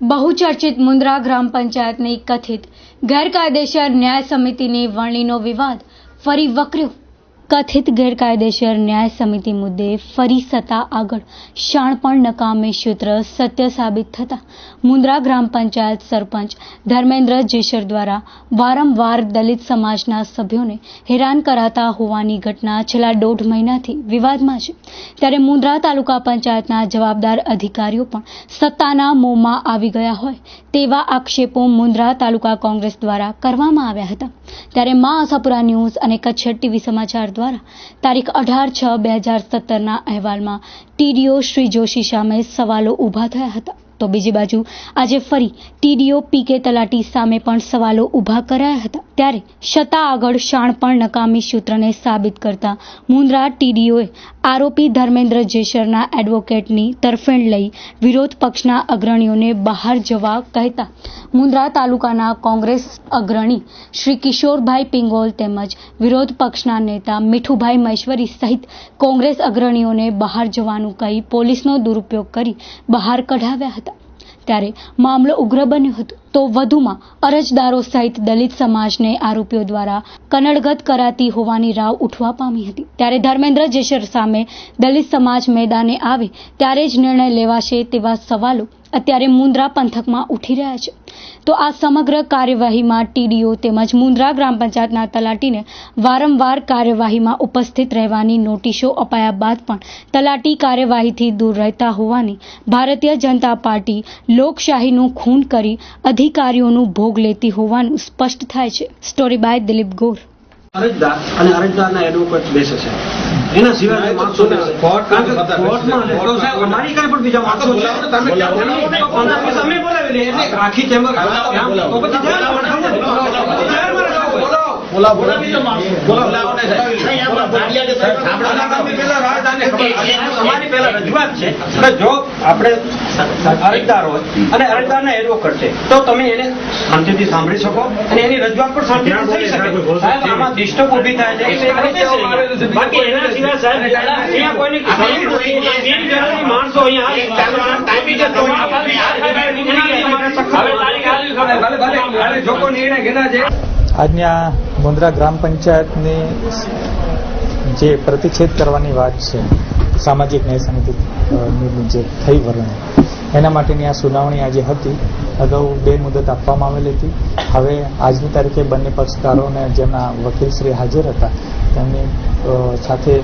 બહુચર્ચિત મુન્દ્રા ગ્રામ પંચાયતની કથિત ગેરકાયદેસર ન્યાય સમિતિની વરણીનો વિવાદ ફરી વકર્યો. કથિત ગેરકાયદેસર ન્યાય સમિતિ મુદ્દે ફરી સત્તા આગળ. શાણપણ નકામી સૂત્ર સત્ય સાબિત થતા મુન્દ્રા ગ્રામ પંચાયત સરપંચ ધર્મેન્દ્ર જેસર દ્વારા વારંવાર દલિત સમાજના સભ્યોને હેરાન કરાતા હોવાની ઘટના છેલ્લા દોઢ મહિનાથી વિવાદમાં છે. ત્યારે મુન્દ્રા તાલુકા પંચાયતના જવાબદાર અધિકારીઓ પણ સત્તાના મોંમાં આવી ગયા હોય તેવા આક્ષેપો મુન્દ્રા તાલુકા કોંગ્રેસ દ્વારા કરવામાં આવ્યા હતા. ત્યારે મા આશાપુરા ન્યૂઝ અને કચ્છ ટીવી સમાચાર દ્વારા તારીખ અઢાર છ બે હજાર સત્તરના અહેવાલમાં ટીડીઓ શ્રી જોશી સામે સવાલો ઊભા થયા હતા. તો બીજી બાજુ આજે ફરી ટીડીઓ, પીકે તલાટી સામે પણ સવાલો ઊભા કરાયા હતા. ત્યારે સત્તા આગળ શાણપણ નકામી સૂત્રને સાબિત કરતા મુન્દ્રા ટીડીઓએ આરોપી ધર્મેન્દ્ર જેસરના એડવોકેટની તરફેણ લઈ વિરોધ પક્ષના અગ્રણીઓને બહાર જવા કહેતા મુન્દ્રા તાલુકાના કોંગ્રેસ અગ્રણી શ્રી કિશોરભાઈ પિંગોલ તેમજ વિરોધ પક્ષના નેતા મીઠુભાઈ મહેશ્વરી સહિત કોંગ્રેસ અગ્રણીઓને બહાર જવાનું કહી પોલીસનો દુરુપયોગ કરી બહાર કઢાવ્યા હતા. ત્યારે મામલો ઉગ્ર બન્યો હતો. તો વધુમાં અરજદારો સહિત દલિત સમાજને આરોપીઓ દ્વારા કનડગત કરાતી હોવાની રાવ ઉઠવા પામી હતી. ત્યારે ધર્મેન્દ્ર જેસર સામે દલિત સમાજ મેદાને આવે ત્યારે જ નિર્ણય લેવાશે તેવા સવાલો અત્યારે મુન્દ્રા પંથકમાં ઉઠી રહ્યા છે. તો આ સમગ્ર કાર્યવાહીમાં ટીડીઓ તેમજ મુન્દ્રા ગ્રામ પંચાયતના તલાટીને વારંવાર કાર્યવાહીમાં ઉપસ્થિત રહેવાની નોટિસો અપાયા બાદ પણ તલાટી કાર્યવાહીથી દૂર રહેતા હોવાની ભારતીય જનતા પાર્ટી લોકશાહીનું ખૂન કરી અધિકારીઓનું ભોગ લેતી હોવાનું સ્પષ્ટ થાય છે. Story by Dilip Gor. અરજદાર અને અરજદારના એડવોકેટ બેસે છે. એના સિવાય માણસો અમારી કાંઈ પણ બીજા માણસો રાખી ચેમ્બર જો આપણે અરજદાર હોય અને અરજદાર ને એડવોકેટ છે તો તમે એને શાંતિથી સાંભળી શકો અને એની રજૂઆત પણ શાંતિથી થઈ શકે સાહેબ આમાં ડિસ્ટર્બ ઊભી થાય છે બાકી એના સિવાય સાહેબ અહીંયા કોઈની માણસો અહીંયા જો કોઈ નિર્ણય ઘેરા છે આજની આ મુન્દ્રા ગ્રામ પંચાયતની જે પ્રતિષેધ કરવાની વાત છે, સામાજિક ન્યાય સમિતિ જે થઈ વર્ણન એના માટેની આ સુનાવણી આજે હતી. અગાઉ બે મુદત આપવામાં આવેલી હતી. હવે આજની તારીખે બંને પક્ષકારોને જેમના વકીલશ્રી હાજર હતા, તેમની સાથે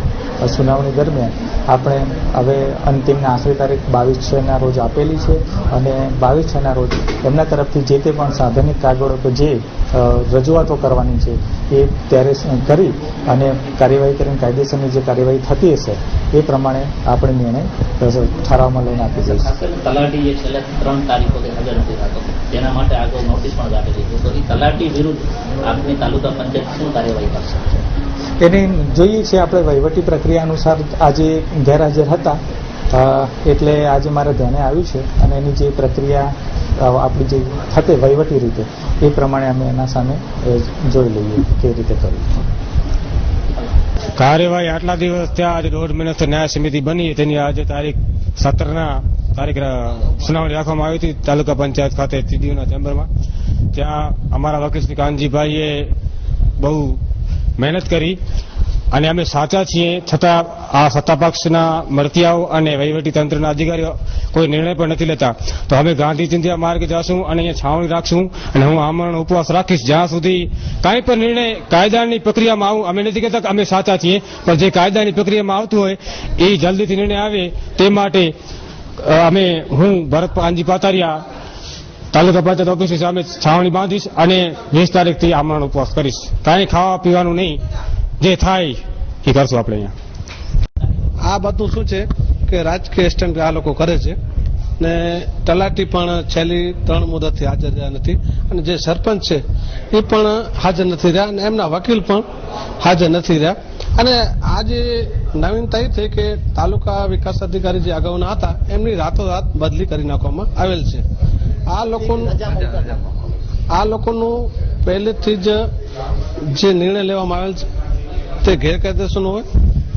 સુનાવણી દરમિયાન આપણે હવે અંતિમના આખરી તારીખ બાવીસ છના રોજ આપેલી છે અને બાવીસ છના રોજ એમના તરફથી જે તે પણ સાધનિક કાગળો જે રજૂઆતો કરવાની છે એ ત્યારે કરી અને કાર્યવાહી કરીને કાયદેસરની જે કાર્યવાહી થતી હશે એ પ્રમાણે આપણે નિર્ણય ઠરાવમાં લઈને આપી દઈશું. તલાટી છેલ્લા ત્રણ તારીખોથી હાજર નથી થતો જેના માટે આગળ નોટિસ પણ આપેલી છે. તો એ તલાટી વિરુદ્ધ આપની તાલુકા પંચાયત શું કાર્યવાહી કરશે? એને જોઈએ છે આપણે વહીવટી પ્રક્રિયા અનુસાર આજે ગેરહાજર હતા. એટલે આજે મારે ધ્યાને આવ્યું છે અને એની જે પ્રક્રિયા આપણી જે થતે વહીવટી રીતે એ પ્રમાણે અમે એના સામે જોઈ લઈએ કે રીતે કરવું. કાર્યવાહી આટલા દિવસ થયા આજે દોઢ મહિનાથી ન્યાય સમિતિ બની તેની આજે તારીખ સત્તરના તારીખ સુનાવણી રાખવામાં આવી હતી તાલુકા પંચાયત ખાતે ટીડીઓના ચેમ્બરમાં. ત્યાં અમારા વકીલ કાનજીભાઈએ બહુ મહેનત કરી અને અમે સાચા છીએ છતાં આ સત્તાપક્ષના મળતિયાઓ અને વહીવટી તંત્રના અધિકારીઓ કોઈ નિર્ણય પણ નથી લેતા. તો અમે ગાંધી ચિંધ્યા માર્ગે જશું અને અહીંયા છાવણી રાખશું અને હું આમરણ ઉપવાસ રાખીશ. જ્યાં સુધી કાંઈ પણ નિર્ણય કાયદાની પ્રક્રિયામાં આવું અમે નથી કહેતા અમે સાચા છીએ, પણ જે કાયદાની પ્રક્રિયામાં આવતું હોય, એ જલ્દીથી નિર્ણય આવે તે માટે અમે હું ભરત આંજી પાતારિયા તાલુકા પંચાયત ઓફિસ સામે છાવણી બાંધીશ અને વીસ તારીખથી આમરણ ઉપવાસ કરીશ. કાંઈ ખાવા પીવાનું નહીં. જે થાય એ કરશું આપણે અહીંયા. આ બધું શું છે કે રાજકીય સ્ટેન્ડ આ લોકો કરે છે ને તલાટી પણ છેલ્લી ત્રણ મુદતથી હાજર રહ્યા નથી અને જે સરપંચ છે એ પણ હાજર નથી રહ્યા અને એમના વકીલ પણ હાજર નથી રહ્યા. અને આ જે નવીનતા એ થઈ કે તાલુકા વિકાસ અધિકારી જે અગાઉના હતા, એમની રાતોરાત બદલી કરી નાખવામાં આવેલ છે. આ લોકોનું આ લોકોનું પહેલેથી જ જે નિર્ણય લેવામાં આવેલ છે, તે ગેરકાયદેસરનો હોય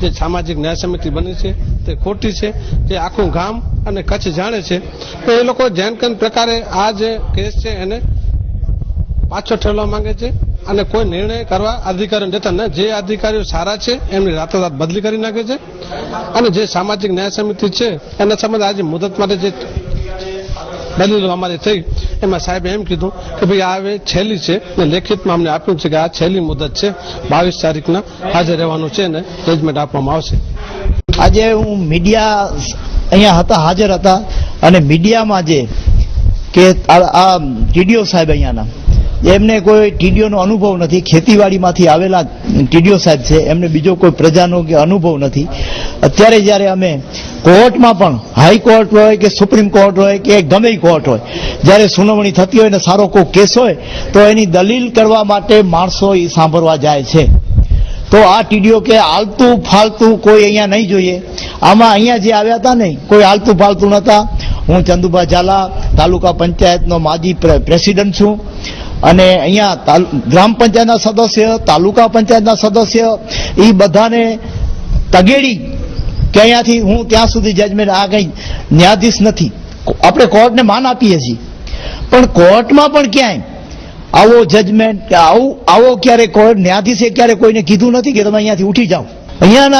જે સામાજિક ન્યાય સમિતિ બની છે, તે ખોટી છે જે આખું ગામ અને કચ્છ જાણે છે. તો એ લોકો જેન પ્રકારે આ જે કેસ છે એને પાછો ઠેલવા માંગે છે. અને કોઈ નિર્ણય કરવા અધિકારીઓ દેતા ન, જે અધિકારીઓ સારા છે, એમની રાતોરાત બદલી કરી નાખે છે. અને જે સામાજિક ન્યાય સમિતિ છે, એના સંબંધે આજે મુદત માટે જે દલીલો અમારી થઈ, એમાં સાહેબે એમ કીધું કે ભાઈ આ હવે છેલ્લી છે ને લેખિતમાં અમને આપ્યું છે કે આ છેલ્લી મુદત છે, બાવીસ તારીખના હાજર રહેવાનું છે ને જજમેન્ટ આપવામાં આવશે. આજે હું મીડિયા અહીંયા હતા, હાજર હતા અને મીડિયામાં જે કે આ ટીડીઓ સાહેબ અહીંયાના એમને કોઈ ટીડીઓનો અનુભવ નથી. ખેતીવાડીમાંથી આવેલા ટીડીઓ સાહેબ છે, એમને બીજો કોઈ પ્રજાનો કે અનુભવ નથી. અત્યારે જ્યારે અમે કોર્ટમાં પણ હાઈકોર્ટ હોય કે સુપ્રીમ કોર્ટ હોય કે ગમે કોર્ટ હોય, જ્યારે સુનાવણી થતી હોય ને સારો કોઈ કેસ હોય, તો એની દલીલ કરવા માટે માણસો એ સાંભળવા જાય છે. તો આ ટીડીઓ કે આલતું ફાલતું કોઈ અહીંયા નહીં જોઈએ. આમાં અહીંયા જે આવ્યા હતા ને, કોઈ આલતું ફાલતું નહોતા. હું ચંદુભા ઝાલા, તાલુકા પંચાયતનો માજી પ્રે- પ્રેસિડન્ટ છું. અને અહીંયા ગ્રામ પંચાયતના સદસ્ય, તાલુકા પંચાયતના સદસ્ય, એ બધાને તગેડી કે અહીંયાથી હું ત્યાં સુધી જજમેન્ટ આ કંઈ ન્યાયાધીશ નથી. આપણે કોર્ટને માન આપીએ છીએ. પણ કોર્ટમાં પણ ક્યાંય આવો જજમેન્ટ કે આવું, આવો ક્યારે કોર્ટ ન્યાયાધીશે ક્યારે કોઈને કીધું નથી કે તમે અહીંયાથી ઉઠી જાઓ. અહીંયાના